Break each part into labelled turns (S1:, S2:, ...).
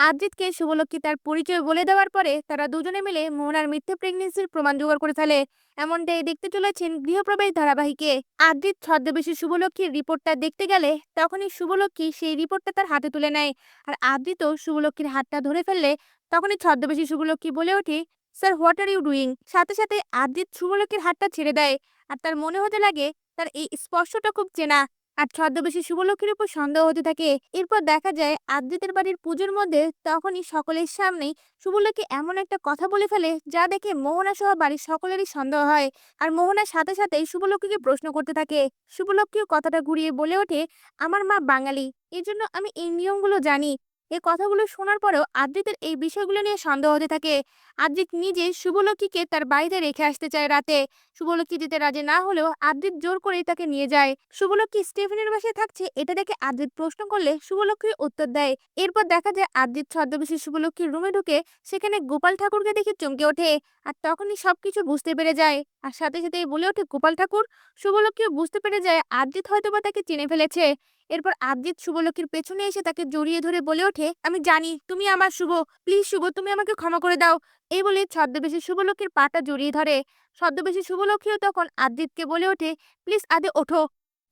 S1: আদ্রিতকে শুভলক্ষ্মী তার পরিচয় বলে দেওয়ার পরে তারা দুজনে মিলে মোহনার মিথ্যে প্রেগনেন্সির প্রমাণ জোগাড় করে ফেলে। এমনটাই দেখতে চলেছেন গৃহপ্রবেশ ধারাবাহিকে। আদ্রিত ছদ্মবেশী শুভলক্ষ্মীর রিপোর্টটা দেখতে গেলে তখনই শুভলক্ষ্মী সেই রিপোর্টটা তার হাতে তুলে নেয়। আর আদ্রিত শুভলক্ষ্মীর হাতটা ধরে ফেললে তখনই ছদ্মবেশী শুভলক্ষ্মী বলে ওঠে sir what are you doing সাথে সাথে আদ্রিত শুভলক্ষ্মীর হাতটা ছেড়ে দেয়। আর তার মনে হতে লাগে, তার এই স্পর্শটা খুব চেনা। আর ছদ্মবেশী শুভলক্ষীর উপর সন্দেহ হতে থাকে। এরপর দেখা যায়, আদ্রিতের বাড়ির পুজোর মধ্যে তখনই সকলের সামনেই শুভলক্ষী এমন একটা কথা বলে ফেলে, যা দেখে মোহনা সহ বাড়ির সকলেরই সন্দেহ হয়। আর মোহনার সাথে সাথেই শুভলক্ষীকে প্রশ্ন করতে থাকে শুভলক্ষীও কথাটা ঘুরিয়ে বলে ওঠে, আমার মা বাঙালি এই জন্য আমি এই নিয়মগুলো জানি। এই কথাগুলো শোনার পরেও আদ্রিতের এই বিষয়গুলো নিয়ে সন্দেহ হতে থাকে। আদ্রিত নিজে শুভলক্ষ্মীকে তার বাড়িতে রেখে আসতে চায় রাতে। শুভলক্ষ্মী দিতে রাজি না হলেও আদ্রিত জোর করেই তাকে নিয়ে যায়। শুভলক্ষ্মী স্টিফেনের বাসায় থাকছে এটা দেখে আদ্রিত প্রশ্ন করলে শুভলক্ষ্মী উত্তর দেয়। এরপর দেখা যায় আদ্রিত ছদ্মবেশী শুভলক্ষ্মীর রুমে ঢুকে সেখানে গোপাল ঠাকুরকে দেখে চমকে ওঠে আর তখনই সবকিছু বুঝতে পেরে যায়। আর সাথে সাথেই বলে ওঠে, গোপাল ঠাকুর? শুভলক্ষ্মীও বুঝতে পেরে যায় আদ্রিত হয়তোবা তাকে চিনে ফেলেছে। এরপর আদিত শুভলক্ষীর পেছনে এসে তাকে জড়িয়ে ধরে বলে ওঠে, আমি জানি, তুমি আমার শুভ। প্লিজ শুভ, তুমি আমাকে ক্ষমা করে দাও। এই বলে ছদ্মবেশী শুভলক্ষীর পাটা জড়িয়ে ধরে। ছদ্মবেশী শুভলক্ষীও তখন আদিতকে বলে ওঠে, প্লিজ আদে ওঠো।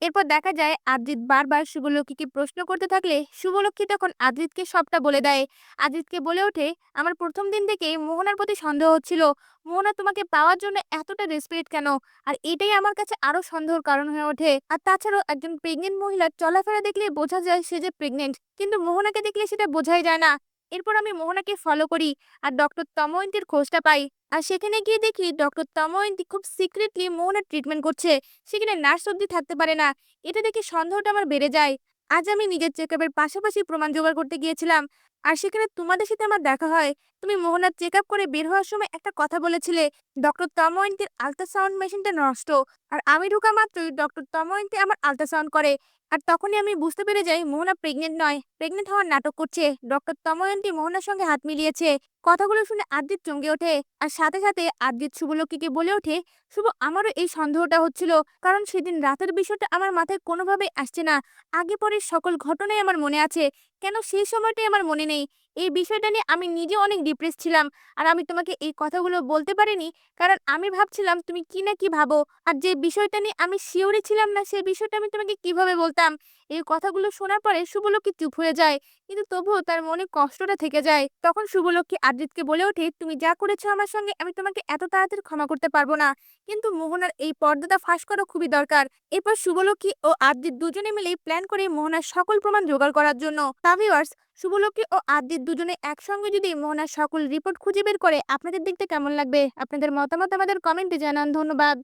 S1: এরপর দেখা যায়, আদ্রিত বারবার শুভলক্ষ্মীকে প্রশ্ন করতে থাকলে শুভলক্ষ্মী তখন আদ্রিতকে সবটা বলে দেয়। আদ্রিতকে বলে ওঠে, আমার প্রথম দিন থেকে মোহনার প্রতি সন্দেহ হচ্ছিল মোহনা, তোমাকে পাওয়ার জন্য এতটা রেসপেক্ট কেন? আর এটাই আমার কাছে আরও সন্দেহর কারণ হয়ে ওঠে। আর তাছাড়াও একজন প্রেগনেন্ট মহিলার চলাফেরা দেখলে বোঝা যায় সে যে প্রেগনেন্ট কিন্তু মোহনাকে দেখলে সেটা বোঝাই যায় না। এরপর আমি মোহনাকে ফলো করি, আর ডক্টর তময়ন্তীর খোঁজটা পাই। আর সেখানে গিয়ে দেখি ডক্টর তময়ন্তী খুব সিক্রেটলি মোহনার ট্রিটমেন্ট করছে। সেখানে নার্স অব্দি থাকতে পারে না। এটা দেখে সন্দেহটা আমার বেড়ে যায়। আজ আমি নিজের চেক আপের পাশাপাশি প্রমাণ জোগাড় করতে গিয়েছিলাম। আর সেখানে তোমাদের সাথে আমার দেখা হয়। তুমি মোহনার চেক আপ করে বের হওয়ার সময় একটা কথা বলেছিলে, ডক্টর তময়ন্তীর আলট্রাসাউন্ড মেশিনটা নষ্ট। আর আমি ঢুকা মাত্রই ডক্টর তময়ন্তী আমার আলট্রাসাউন্ড করে। আর তখনই আমি বুঝতে পেরে যাই মোহনা প্রেগনেন্ট নয়। প্রেগনেন্ট হওয়ার নাটক করছে। ডক্টর তময়ন্তী মোহনার সঙ্গে হাত মিলিয়েছে। কথাগুলো শুনে আদ্রিত চমকে ওঠে। আর সাথে সাথে আদ্রিত শুভলক্ষ্মীকে বলে ওঠে, শুভ, আমারও এই সন্দেহটা হচ্ছিল। কারণ সেদিন রাতের বিষয়টা আমার মাথায় কোনোভাবেই আসছে না। আগে পরে সকল ঘটনাই আমার মনে আছে। কেন সেই সময়টাই আমার মনে নেই। এই বিষয়টা নিয়ে আমি নিজে অনেক ডিপ্রেস ছিলাম। আর আমি তোমাকে এই কথাগুলো বলতে পারিনি। কারণ আমি ভাবছিলাম তুমি কি না কি ভাবো? আর যে বিষয়টা নিয়ে আমি শিওরই ছিলাম না, সেই বিষয়টা আমি তোমাকে কীভাবে বলতাম? এই কথাগুলো শোনার পরে শুভলক্ষ্মী চুপ হয়ে যায়। কিন্তু তবুও তার মনে কষ্টটা থেকে যায়। তখন শুভলক্ষ্মী আদ্রিতকে বলে ওঠে, তুমি যা করেছ আমার সঙ্গে, আমি তোমাকে এত তাড়াতাড়ি ক্ষমা করতে পারব না। কিন্তু মোহনার এই পর্দাটা ফাঁস করা খুবই দরকার। এরপর শুভলক্ষ্মী ও আদ্রিত দুজনে মিলে প্ল্যান করে মোহনার সকল প্রমাণ জোগাড় করার জন্য। তাভিওয়ার্স শুভলক্ষ্মী ও আদ্রিত দুজনে একসঙ্গে যদি মোহনার সকল রিপোর্ট খুঁজে বের করে, আপনাদের দেখতে কেমন লাগবে? আপনাদের মতামত আমাদের কমেন্টে জানান, ধন্যবাদ।